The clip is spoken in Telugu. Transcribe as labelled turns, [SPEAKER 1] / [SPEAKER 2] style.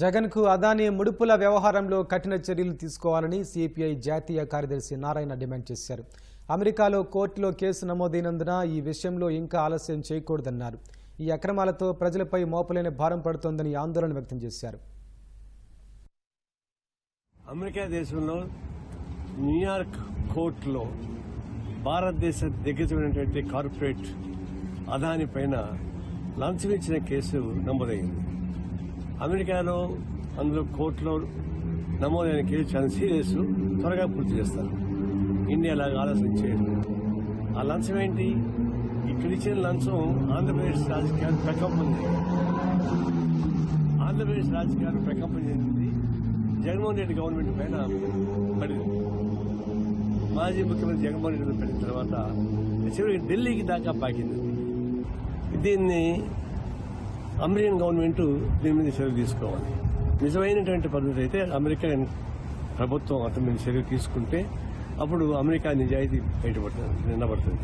[SPEAKER 1] జగన్కు అదానీ ముడుపుల వ్యవహారంలో కఠిన చర్యలు తీసుకోవాలని సిపిఐ జాతీయ కార్యదర్శి నారాయణ డిమాండ్ చేశారు. అమెరికాలో కోర్టులో కేసు నమోదైనందున ఈ విషయంలో ఇంకా ఆలస్యం చేయకూడదన్నారు. ఈ అక్రమాలతో ప్రజలపై మోపలేని భారం పడుతోందని ఆందోళన వ్యక్తం చేశారు.
[SPEAKER 2] అమెరికా దేశంలో న్యూయార్క్ కోర్టులో భారతదేశ దిగ్గజమైనటువంటి కార్పొరేట్ అదాని పైన లంచం ఇచ్చిన కేసు నమోదైంది. అమెరికాలో అందులో కోర్టులో నమోదైన కేసు చాలా సీరియస్ త్వరగా పూర్తి చేస్తారు. ఇండియా లాగా ఆలోచన చేయరు ఆ లంచం ఏంటి? ఇక్కడ ఇచ్చిన లంచం ఆంధ్రప్రదేశ్ రాజకీయాలు ప్రకంపం ఆంధ్రప్రదేశ్ రాజకీయాలు ప్రకంపం చెందింది జగన్మోహన్ రెడ్డి గవర్నమెంట్ పైన పడింది. మాజీ ముఖ్యమంత్రి జగన్మోహన్ రెడ్డి పడిన తర్వాత చివరికి ఢిల్లీకి దాకా పాకింది. దీన్ని అమెరికన్ గవర్నమెంట్ దీని మీద చర్య తీసుకోవాలి. నిజమైనటువంటి పద్ధతి అయితే అమెరికన్ ప్రభుత్వం అతని మీద చర్య తీసుకుంటే అప్పుడు అమెరికా నిజాయితీ బయటపడుతుంది నిండబడుతుంది